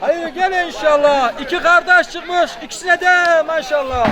Hayır gel inşallah. İki kardeş çıkmış. İkisine de maşallah.